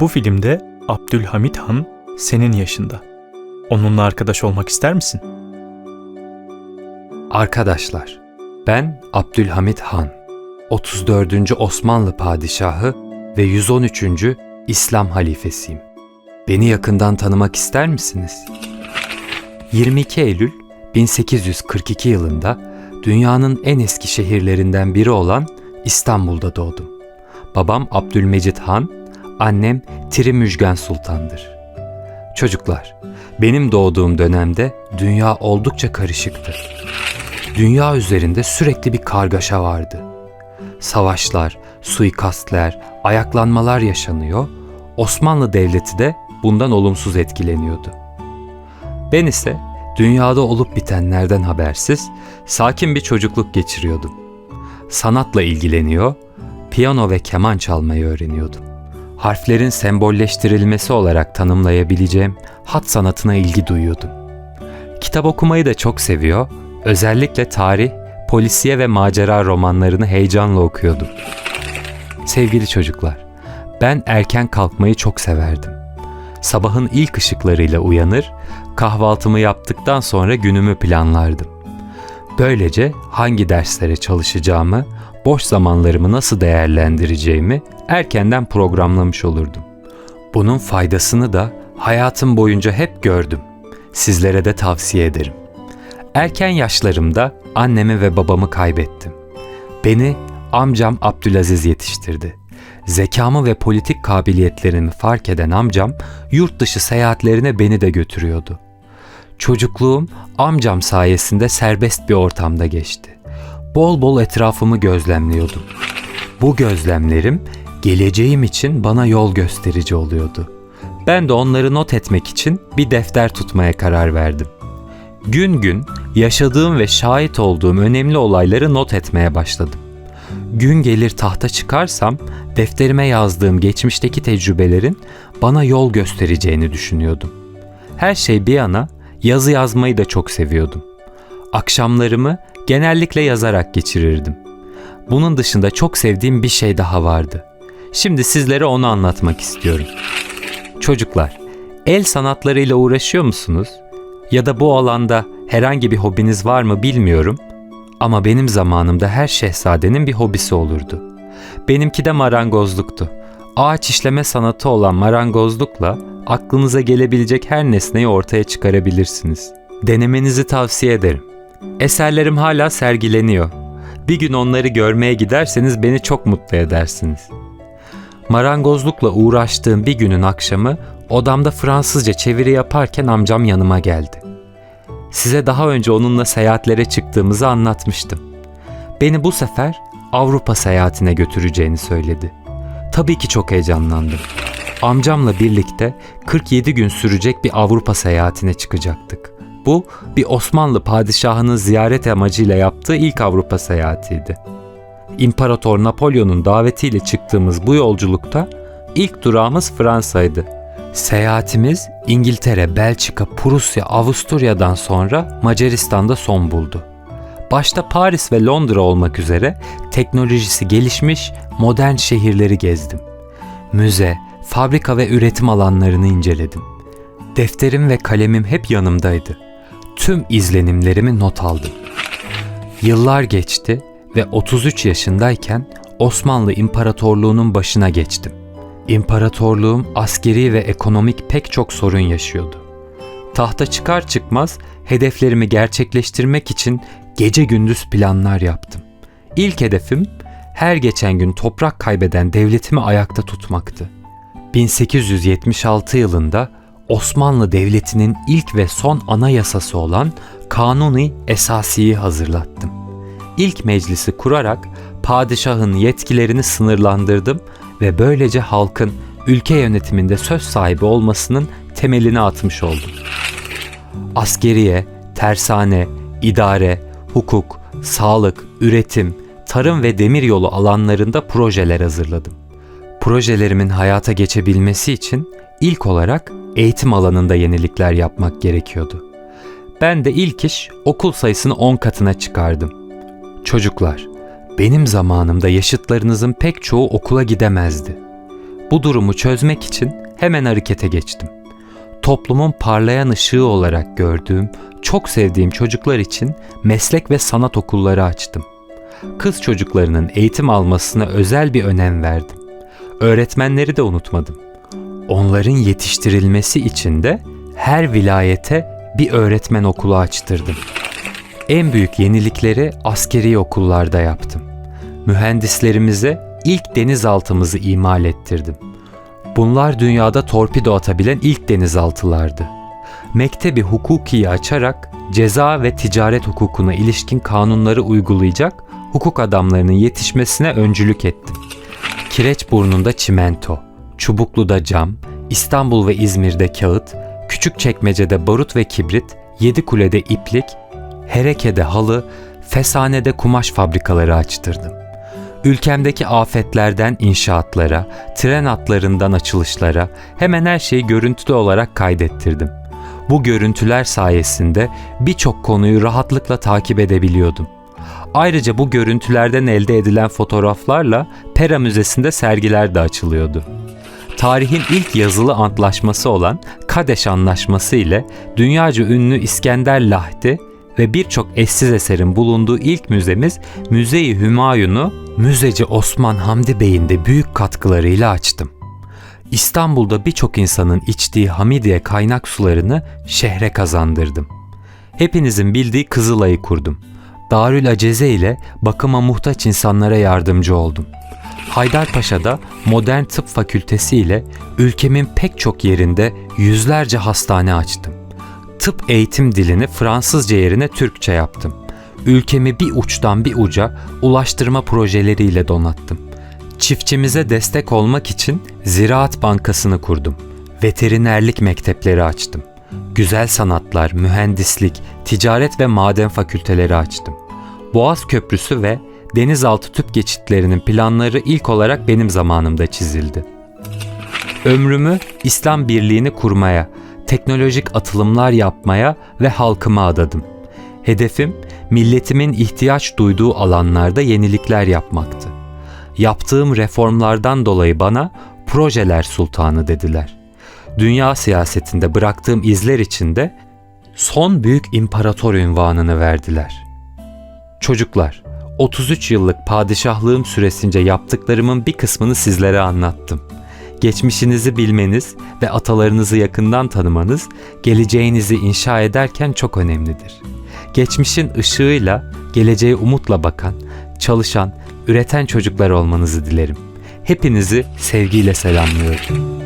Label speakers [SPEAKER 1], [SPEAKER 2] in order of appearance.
[SPEAKER 1] Bu filmde Abdülhamit Han senin yaşında. Onunla arkadaş olmak ister misin?
[SPEAKER 2] Arkadaşlar, ben Abdülhamit Han, 34. Osmanlı padişahı ve 113. İslam halifesiyim. Beni yakından tanımak ister misiniz? 22 Eylül 1842 yılında dünyanın en eski şehirlerinden biri olan İstanbul'da doğdum. Babam Abdülmecit Han, annem Tiri Müjgan Sultan'dır. Çocuklar, benim doğduğum dönemde dünya oldukça karışıktı. Dünya üzerinde sürekli bir kargaşa vardı. Savaşlar, suikastler, ayaklanmalar yaşanıyor, Osmanlı Devleti de bundan olumsuz etkileniyordu. Ben ise dünyada olup bitenlerden habersiz, sakin bir çocukluk geçiriyordum. Sanatla ilgileniyor, piyano ve keman çalmayı öğreniyordum. Harflerin sembolleştirilmesi olarak tanımlayabileceğim hat sanatına ilgi duyuyordum. Kitap okumayı da çok seviyor, özellikle tarih, polisiye ve macera romanlarını heyecanla okuyordum. Sevgili çocuklar, ben erken kalkmayı çok severdim. Sabahın ilk ışıklarıyla uyanır, kahvaltımı yaptıktan sonra günümü planlardım. Böylece hangi derslere çalışacağımı, boş zamanlarımı nasıl değerlendireceğimi erkenden programlamış olurdum. Bunun faydasını da hayatım boyunca hep gördüm. Sizlere de tavsiye ederim. Erken yaşlarımda annemi ve babamı kaybettim. Beni amcam Abdülaziz yetiştirdi. Zekamı ve politik kabiliyetlerimi fark eden amcam yurt dışı seyahatlerine beni de götürüyordu. Çocukluğum amcam sayesinde serbest bir ortamda geçti. Bol bol etrafımı gözlemliyordum. Bu gözlemlerim geleceğim için bana yol gösterici oluyordu. Ben de onları not etmek için bir defter tutmaya karar verdim. Gün gün yaşadığım ve şahit olduğum önemli olayları not etmeye başladım. Gün gelir tahta çıkarsam defterime yazdığım geçmişteki tecrübelerin bana yol göstereceğini düşünüyordum. Her şey bir yana yazı yazmayı da çok seviyordum. Akşamlarımı genellikle yazarak geçirirdim. Bunun dışında çok sevdiğim bir şey daha vardı. Şimdi sizlere onu anlatmak istiyorum. Çocuklar, el sanatlarıyla uğraşıyor musunuz? Ya da bu alanda herhangi bir hobiniz var mı bilmiyorum ama benim zamanımda her şehzadenin bir hobisi olurdu. Benimki de marangozluktu. Ağaç işleme sanatı olan marangozlukla aklınıza gelebilecek her nesneyi ortaya çıkarabilirsiniz. Denemenizi tavsiye ederim. Eserlerim hala sergileniyor. Bir gün onları görmeye giderseniz beni çok mutlu edersiniz. Marangozlukla uğraştığım bir günün akşamı odamda Fransızca çeviri yaparken amcam yanıma geldi. Size daha önce onunla seyahatlere çıktığımızı anlatmıştım. Beni bu sefer Avrupa seyahatine götüreceğini söyledi. Tabii ki çok heyecanlandım. Amcamla birlikte 47 gün sürecek bir Avrupa seyahatine çıkacaktık. Bu bir Osmanlı padişahının ziyaret amacıyla yaptığı ilk Avrupa seyahatiydi. İmparator Napolyon'un davetiyle çıktığımız bu yolculukta ilk durağımız Fransa'ydı. Seyahatimiz İngiltere, Belçika, Prusya, Avusturya'dan sonra Macaristan'da son buldu. Başta Paris ve Londra olmak üzere teknolojisi gelişmiş modern şehirleri gezdim. Müze, fabrika ve üretim alanlarını inceledim. Defterim ve kalemim hep yanımdaydı. Tüm izlenimlerimi not aldım. Yıllar geçti ve 33 yaşındayken Osmanlı İmparatorluğu'nun başına geçtim. İmparatorluğum askeri ve ekonomik pek çok sorun yaşıyordu. Tahta çıkar çıkmaz hedeflerimi gerçekleştirmek için gece gündüz planlar yaptım. İlk hedefim her geçen gün toprak kaybeden devletimi ayakta tutmaktı. 1876 yılında Osmanlı Devleti'nin ilk ve son anayasası olan Kanuni Esasi'yi hazırlattım. İlk meclisi kurarak padişahın yetkilerini sınırlandırdım ve böylece halkın ülke yönetiminde söz sahibi olmasının temelini atmış oldum. Askeriye, tersane, idare, hukuk, sağlık, üretim, tarım ve demiryolu alanlarında projeler hazırladım. Projelerimin hayata geçebilmesi için ilk olarak eğitim alanında yenilikler yapmak gerekiyordu. Ben de ilk iş okul sayısını 10 katına çıkardım. Çocuklar, benim zamanımda yaşıtlarınızın pek çoğu okula gidemezdi. Bu durumu çözmek için hemen harekete geçtim. Toplumun parlayan ışığı olarak gördüğüm, çok sevdiğim çocuklar için meslek ve sanat okulları açtım. Kız çocuklarının eğitim almasına özel bir önem verdim. Öğretmenleri de unutmadım. Onların yetiştirilmesi için de her vilayete bir öğretmen okulu açtırdım. En büyük yenilikleri askeri okullarda yaptım. Mühendislerimize ilk denizaltımızı imal ettirdim. Bunlar dünyada torpido atabilen ilk denizaltılardı. Mektebi hukukiyi açarak ceza ve ticaret hukukuna ilişkin kanunları uygulayacak hukuk adamlarının yetişmesine öncülük ettim. Kireçburnu'nda çimento, Çubuklu'da cam, İstanbul ve İzmir'de kağıt, Küçükçekmece'de barut ve kibrit, Yedikule'de iplik, Hereke'de halı, Fesane'de kumaş fabrikaları açtırdım. Ülkemdeki afetlerden inşaatlara, tren hatlarından açılışlara hemen her şeyi görüntülü olarak kaydettirdim. Bu görüntüler sayesinde birçok konuyu rahatlıkla takip edebiliyordum. Ayrıca bu görüntülerden elde edilen fotoğraflarla Pera Müzesi'nde sergiler de açılıyordu. Tarihin ilk yazılı antlaşması olan Kadeş Anlaşması ile dünyaca ünlü İskender Lahti ve birçok eşsiz eserin bulunduğu ilk müzemiz Müze-i Hümayun'u Müzeci Osman Hamdi Bey'in de büyük katkılarıyla açtım. İstanbul'da birçok insanın içtiği Hamidiye kaynak sularını şehre kazandırdım. Hepinizin bildiği Kızılay'ı kurdum. Darül Aceze ile bakıma muhtaç insanlara yardımcı oldum. Haydarpaşa'da Modern Tıp Fakültesi ile ülkemin pek çok yerinde yüzlerce hastane açtım. Tıp eğitim dilini Fransızca yerine Türkçe yaptım. Ülkemi bir uçtan bir uca ulaştırma projeleriyle donattım. Çiftçimize destek olmak için Ziraat Bankası'nı kurdum. Veterinerlik mektepleri açtım. Güzel sanatlar, mühendislik, ticaret ve maden fakülteleri açtım. Boğaz Köprüsü ve denizaltı tüp geçitlerinin planları ilk olarak benim zamanımda çizildi. Ömrümü İslam birliğini kurmaya, teknolojik atılımlar yapmaya ve halkıma adadım. Hedefim milletimin ihtiyaç duyduğu alanlarda yenilikler yapmaktı. Yaptığım reformlardan dolayı bana projeler sultanı dediler. Dünya siyasetinde bıraktığım izler için de son büyük imparator ünvanını verdiler. Çocuklar, 33 yıllık padişahlığım süresince yaptıklarımın bir kısmını sizlere anlattım. Geçmişinizi bilmeniz ve atalarınızı yakından tanımanız geleceğinizi inşa ederken çok önemlidir. Geçmişin ışığıyla, geleceğe umutla bakan, çalışan, üreten çocuklar olmanızı dilerim. Hepinizi sevgiyle selamlıyorum.